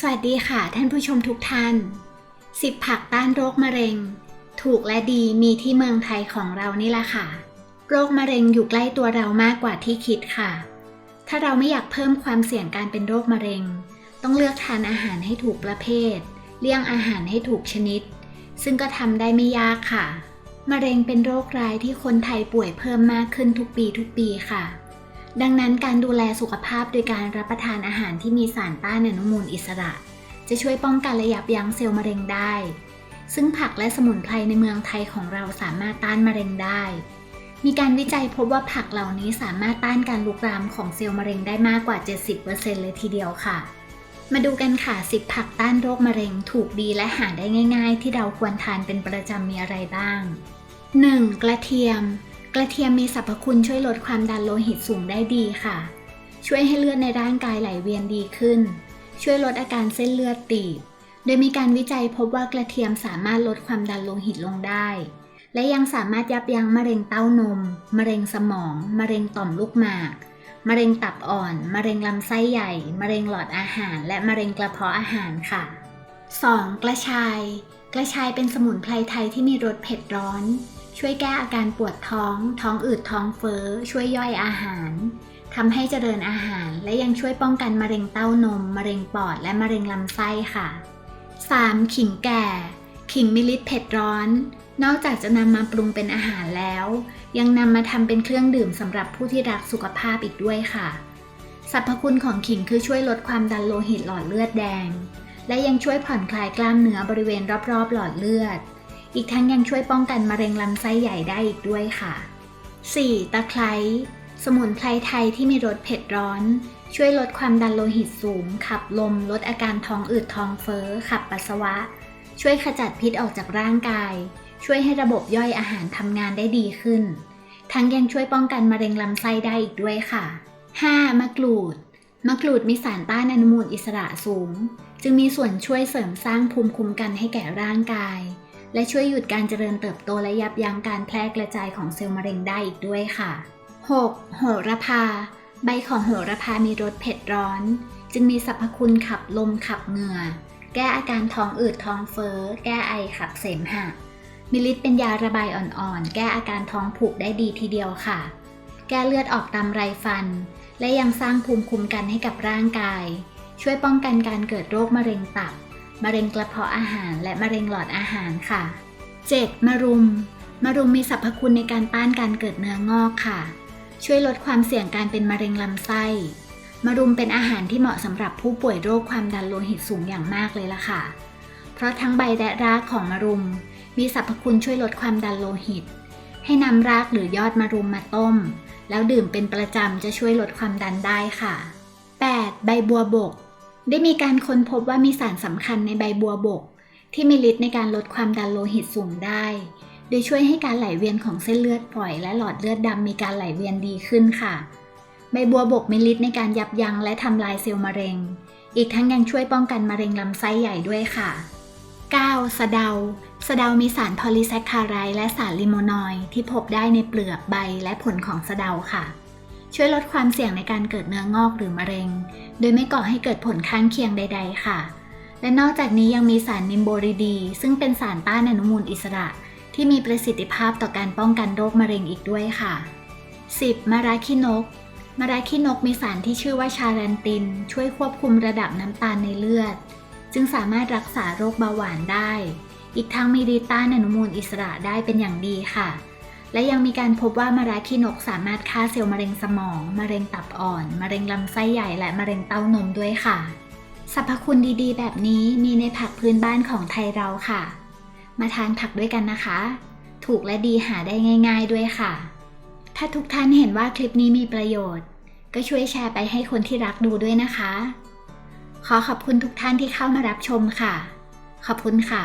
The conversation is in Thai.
สวัสดีค่ะท่านผู้ชมทุกท่าน 10 ผักต้านโรคมะเร็ง ถูกและดีมีที่เมืองไทยของเรานี่แหละค่ะ โรคมะเร็งอยู่ใกล้ตัวเรามากกว่าที่คิดค่ะ ถ้าเราไม่อยากเพิ่มความเสี่ยงการเป็นโรคมะเร็ง ต้องเลือกทานอาหารให้ถูกประเภท เลี่ยงอาหารให้ถูกชนิด ซึ่งก็ทำได้ไม่ยากค่ะ มะเร็งเป็นโรคร้ายที่คนไทยป่วยเพิ่มมากขึ้นทุกปีทุกปีค่ะ ดังนั้นการดูแลสุขภาพโดยการรับประทานอาหารที่มีสารต้านอนุมูลอิสระ จะช่วยป้องกันและยับยั้งเซลล์มะเร็งได้ ซึ่งผักและสมุนไพรในเมืองไทยของเราสามารถต้านมะเร็งได้ มีการวิจัยพบว่าผักเหล่านี้สามารถต้านการลุกรามของเซลล์มะเร็งได้มากกว่า 70%เลยทีเดียวค่ะ มาดูกันค่ะ 10 ผักต้านโรคมะเร็งถูกดีและหาได้ง่าย ๆ ที่เราควรทานเป็นประจำมีอะไรบ้าง 1. กระเทียม กระเทียมมีสรรพคุณช่วยลดความดันโลหิตสูงได้ดีค่ะ ช่วยให้เลือดในร่างกายไหลเวียนดีขึ้น ช่วยลดอาการเส้นเลือดตีบ โดยมีการวิจัยพบว่ากระเทียมสามารถลดความดันโลหิตลงได้ และยังสามารถยับยั้งมะเร็งเต้านม มะเร็งสมอง มะเร็งต่อมลูกหมาก มะเร็งตับอ่อน มะเร็งลำไส้ใหญ่ มะเร็งหลอดอาหาร และมะเร็งกระเพาะอาหารค่ะ 2. กระชาย กระชายเป็นสมุนไพรไทยที่มีรสเผ็ดร้อน ช่วยแก้อาการปวดท้อง ท้องอืดท้องเฟ้อ ช่วยย่อยอาหารทำให้เจริญอาหาร และยังช่วยป้องกันมะเร็งเต้านม มะเร็งปอด และมะเร็งลำไส้ค่ะ 3. ขิงแก่ ขิงมีฤทธิ์เผ็ดร้อน นอกจากจะนำมาปรุงเป็นอาหารแล้ว ยังนำมาทำเป็นเครื่องดื่มสำหรับผู้ที่รักสุขภาพอีกด้วยค่ะสรรพคุณของขิงคือช่วยลดความดันโลหิตหลอดเลือดแดง และยังช่วยผ่อนคลายกล้ามเนื้อบริเวณรอบๆ หลอดเลือด อีกทั้งยังช่วยป้องกันมะเร็งลำไส้ใหญ่ได้อีกด้วยค่ะ 4. ตะไคร้สมุนไพรไทยที่มีรสเผ็ดร้อน ช่วยลดความดันโลหิตสูง ขับลม ลดอาการท้องอืดท้องเฟ้อ ขับปัสสาวะ ช่วยขจัดพิษออกจากร่างกาย ช่วยให้ระบบย่อยอาหารทำงานได้ดีขึ้น ทั้งยังช่วยป้องกันมะเร็งลำไส้ได้อีกด้วยค่ะ 5. มะกรูดมะกรูดมีสารต้านอนุมูลอิสระสูง จึงมีส่วนช่วยเสริมสร้างภูมิคุ้มกันให้แก่ร่างกาย และช่วยหยุดการเจริญเติบโตและยับยั้งการแพร่กระจายของเซลล์มะเร็งได้อีกด้วยค่ะ 6. โหระพา ใบของโหระพามีรสเผ็ดร้อน จึงมีสรรพคุณขับลมขับเหงื่อ แก้อาการท้องอืดท้องเฟ้อ แก้ไอขับเสมหะ มีฤทธิ์เป็นยาระบายอ่อนๆ แก้อาการท้องผูกได้ดีทีเดียวค่ะ แก้เลือดออกตามไรฟัน และยังสร้างภูมิคุ้มกันให้กับร่างกาย ช่วยป้องกันการเกิดโรคมะเร็งตับ มะเร็งกระเพาะอาหาร และมะเร็งหลอดอาหารค่ะ 7. มะรุม มะรุมมีสรรพคุณในการต้านการเกิดเนื้องอกค่ะ ช่วยลดความเสี่ยงการเป็นมะเร็งลำไส้ มะรุมเป็นอาหารที่เหมาะสำหรับผู้ป่วยโรคความดันโลหิตสูงอย่างมากเลยล่ะค่ะ เพราะทั้งใบและรากของมะรุม มีสรรพคุณช่วยลดความดันโลหิต ให้นำรากหรือยอดมะรุมมาต้ม แล้วดื่มเป็นประจำจะช่วยลดความดันได้ค่ะ 8. ใบบัวบก ได้มีการค้นพบว่ามีสารสำคัญในใบบัวบก ที่มีฤทธิ์ในการลดความดันโลหิตสูงได้ โดยช่วยให้การไหลเวียนของเส้นเลือดฝอย และหลอดเลือดดำมีการไหลเวียนดีขึ้นค่ะ ใบบัวบกมีฤทธิ์ในการยับยั้งและทำลายเซลล์มะเร็ง อีกทั้งยังช่วยป้องกันมะเร็งลำไส้ใหญ่ด้วยค่ะ 9. สะเดา สะเดามีสารพอลิแซคคาไรด์และสารลิโมนอยด์ที่พบได้ในเปลือกใบและผลของสะเดาค่ะ ช่วยลดความเสี่ยงในการเกิดเนื้องอกหรือมะเร็ง โดยไม่ก่อให้เกิดผลข้างเคียงใด ๆ ค่ะ และนอกจากนี้ยังมีสารนิมโบริดี ซึ่งเป็นสารต้านอนุมูลอิสระ ที่มีประสิทธิภาพต่อการป้องกันโรคมะเร็งอีกด้วยค่ะ 10. มาราคินกมาราคินกมีสารที่ชื่อว่าชาแรนติน ช่วยควบคุมระดับน้ำตาลในเลือด จึงสามารถรักษาโรคเบาหวานได้ อีกทั้งมีฤทธิ์ต้านอนุมูลอิสระได้เป็นอย่างดีค่ะ และยังมีการพบว่ามาราคินกสามารถฆ่าเซลล์มะเร็งสมอง มะเร็งตับอ่อน มะเร็งลำไส้ใหญ่และมะเร็งเต้านมด้วยค่ะสรรพคุณดีๆ แบบนี้มีในผักพื้นบ้านของไทยเราค่ะ มาทานผักด้วยกันนะคะ ถูกและดีหาได้ง่าย ๆด้วยค่ะ ถ้าทุกท่านเห็นว่าคลิปนี้มีประโยชน์ ก็ช่วยแชร์ไปให้คนที่รักดูด้วยนะคะ ขอขอบคุณทุกท่านที่เข้ามารับชมค่ะ ขอบคุณค่ะ